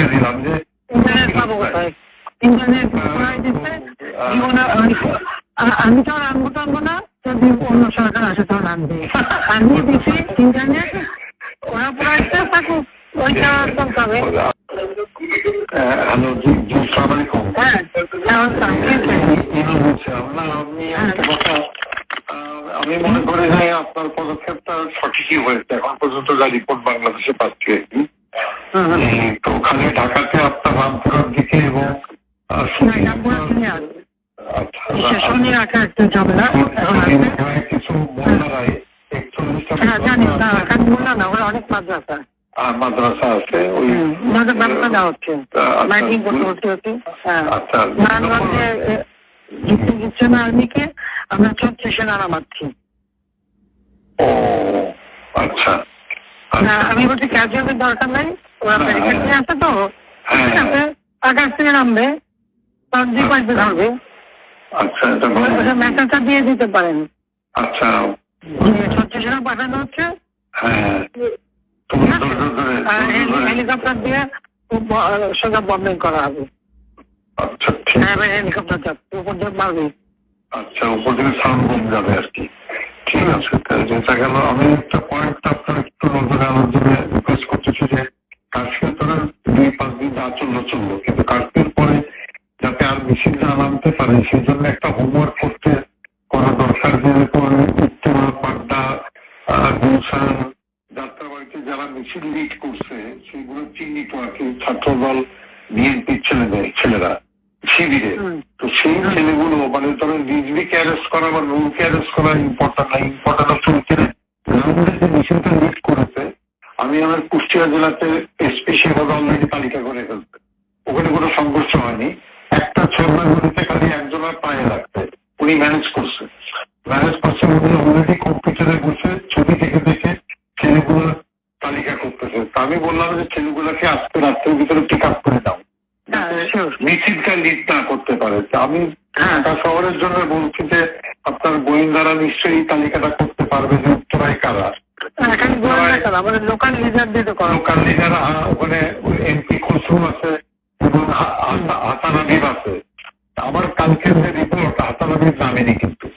করে দিলাম যে ইন্টারনেট পাবো কোথায় ইন্টারনেট কোথায় দিচ্ছে আমি- তো আনব টানবো না যদি অন্য সরকার আসে তখন আনবে। আমি দিছি ইন্টারনেট ওরা থাকুক ওইটা একদম হ্যালো জি জি সালাম আলাইকুম। হ্যাঁ আপনি একটা কথা আমি মনে করি যে আপনার পদক্ষেপটা সঠিকই হয়েছে। এখন পর্যন্ত যা রিপোর্ট বাংলাদেশে পাচ্ছি তো ওখানে ঢাকাতে আপনার রামপুরার দিকে এবং আচ্ছা কিছু মহিলারাই হ্যাঁ ওরা অনেক মাদ্রাসা। মাদ্রাসা আছে ওই ব্যবস্থা দেওয়া হচ্ছে। আচ্ছা, মাইকিং করতে হচ্ছে হচ্ছে হ্যাঁ। আচ্ছা নারায়ণগঞ্জে যুক্তি দিচ্ছে না আর্মিকে আমরা ছত্রিশে নারা মারছি। ও আচ্ছা। আচ্ছা আমি বলছি ক্যাজুয়ালের দরকার নাই। হ্যাঁ, আছে তো হ্যাঁ। আকাশ থেকে নামবে। পাইতে ধরবে আচ্ছা মেসেজটা দিয়ে দিতে পারেন। আচ্ছা। পাঠানো হচ্ছে। হ্যাঁ। হেলিকপ্টার দিয়ে সোজা বম্বিং করা হবে। আচ্ছা ঠিক হ্যাঁ হেলিকপ্টার যাচ্ছে উপর দিয়ে মারবে। আচ্ছা উপর থেকে সাউন্ড যাবে আর কি। ঠিক আছে তাহলে যেটা গেল। আমি একটা পয়েন্ট আপনার একটু নজরে আনার জন্য দিন যা চলল। কিন্তু পরে যাতে আর বেশি না নামতে পারে সেই জন্য একটা হোমওয়ার্ক করতে করা দরকার। উত্তরা পাড্ডা গুলশান যাত্রাবাড়িতে যারা মিছিল লিড করছে সেগুলো চিহ্নিত আর কি ছাত্রদল ছেলেদের ছেলেরা শিবিরে তো সেই ছেলেগুলো মানে ধরেন রিজভিকে অ্যারেস্ট করা বা নুরকে অ্যারেস্ট করা ইম্পর্টেন্ট না ইম্পর্টেন্ট হচ্ছে ওই ছেলে রাউন্ডে যে মিছিলটা লিড করেছে আমি আমার কুষ্টিয়া জেলাতে এসপি সেভাবে অলরেডি তালিকা করে ফেলছে। ওখানে কোনো সংঘর্ষ হয়নি। একটা ছোটগুলিতে খালি একজনের পায়ে লাগছে। উনি ম্যানেজ করছে। ম্যানেজ করছে উনি অলরেডি কম্পিউটারে বসে ছবি দেখে দেখে ছেলেগুলোর তালিকা করতেছে। তা আমি বললাম যে ছেলেগুলোকে আজকে রাত্রের ভিতরে পিক আপ করে দাও। হ্যাঁ, মিছিলটা লিড না করতে পারে। আমি ঢাকা শহরের জন্য বলছি যে আপনার গোয়েন্দারা নিশ্চয়ই তালিকাটা করতে পারবে যে উত্তরায় কারা। লোকাল লিডার দিয়ে তো লোকাল লিডার ওখানে এমপি খসরু আছে। হাসা- আছে। আমার কালকের যে রিপোর্ট হাসান হাবিব নামেনি কিন্তু।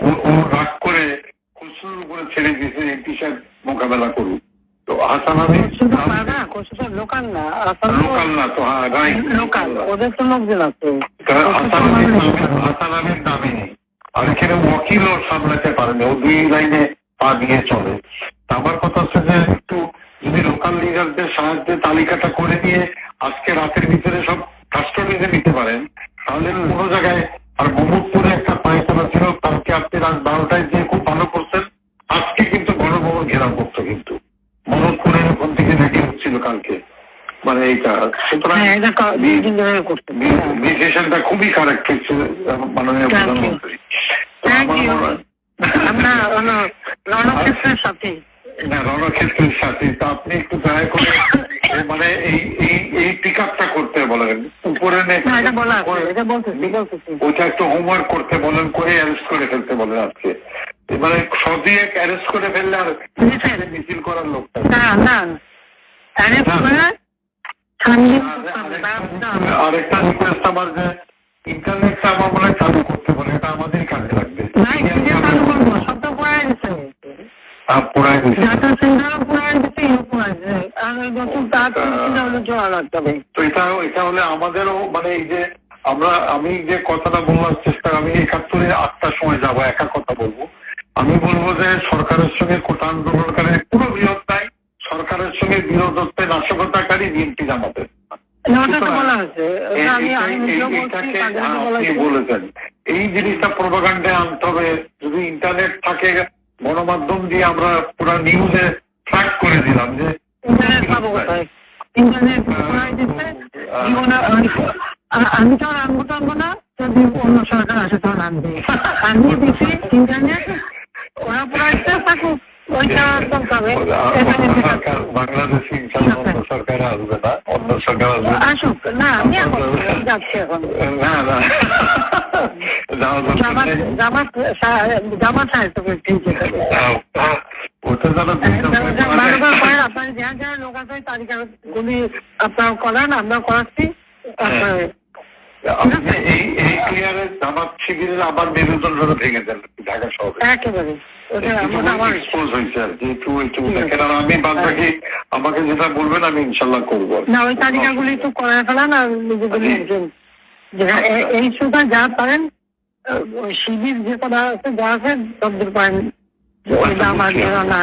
ও- রাগ করে খসরুর উপরে ছেড়ে দিয়েছে এমপি সাহেব মোকাবেলা করুক। তো হাসান হাবিব শুধু পাড়া কোথাও লোকাল না। লোকাল না তো হ্যাঁ রাইট লোকাল। ওদের তো লোকজন আছে। হাসান আলীর হাসান আলীর নামে আর এখানে ওয়াকিল সামলাতে পারেনি। ও দুই লাইনে পা দিয়ে চলে। আমার কথা হচ্ছে যে একটু যদি লোকাল লিডারদের সাহায্যে তালিকাটা করে দিয়ে আজকে রাতের ভিতরে সব কাস্টডিতে নিতে পারেন তাহলে কোনো জায়গায় আর মোহাম্মদপুরে একটা পায়খানা ছিল কালকে আপনি রাত বারোটায় যে খুব ভালো করছেন আজকে কিন্তু গণভবন ঘেরাও করতো কিন্তু। মোহাম্মদপুরের ওখান থেকে রেডি হচ্ছিল কালকে। মানে এইটা সুতরাং হ্যাঁ ডিসিশনটা খুবই কারেক্ট হচ্ছে মাননীয় প্রধানমন্ত্রী. মনে হয়- রণক্ষেত্রের সাথে। না রণক্ষেত্রের সাথে। তো আপনি একটু দয়া করে মানে এই এই এই পিক আপটা করতে না। বলতেছি ওইটা একটু হোমওয়ার্ক করতে বলেন করে অ্যারেস্ট করে ফেলতে বলেন আজকে। মানে সদিয়ে অ্যারেস্ট করে ফেললে আর মিছিল। করার লোকটা। না না। করে। আরেকটা রিকোয়েস্ট আমার যে ইন্টারনেটটা আমার মনে হয় চালু করতে বলে এটা আমাদের কাজে লাগবে। পুরাই দিচ্ছে। তো এটা এটা হলে আমাদেরও মানে এই যে আমরা আমি যে কথাটা বলবার চেষ্টা আমি একাত্তরে আটটার সময় যাব একা কথা বলব। আমি বলব যে সরকারের সঙ্গে কোটা আন্দোলনকারী পুরো বিরোধ নাই সরকারের সঙ্গে বিরোধত্বে নাশকতাকারী বিএনপি জামাতের। বলেছেন। এই জিনিসটা প্রোপাগান্ডে আনতে হবে। যদি ইন্টারনেট থাকে গণমাধ্যম দিয়ে আমরা পুরো নিউজে ট্র্যাক করে দিলাম যে পাবো কোথায়? ইন্টারনেট কোথায় দিচ্ছে জীবনে আমি- তো আর আনব টানবো না যদি অন্য সরকার আসে তখন আনবে। আমি দিছি ইন্টারনেট ওরা পড়াইতে থাকুক দিতে- সরকার আসবে না অন্য সরকার আসবে। না। আসুক না আমি যাচ্ছি এখন। না না। যাওয়া দরকার জামাত জামাত আহ, ওটা যারা লোক আছে তালিকাগুলি আপনারা করান আমরা করাচ্ছি। তারপরে এই এই ক্লিয়ারে আমার শিবিরের আবার মেরুদণ্ডটা ভেঙে দেন ঢাকা শহরে। একেবারে। ওটা আমার আমার এক্সপোজ হয়েছে আর কি একটু একটু দেখেন। আর আমি বাদ বাকি আমাকে যেটা বলবেন আমি ইনশাল্লাহ করব না ওই তালিকাগুলি একটু করে ফেলান আর এ- এই সুতা যা পারেন শিবির যে কটা আছে যা আছে তদ্দূর পারেন। ওই দাম আর দেওয়া না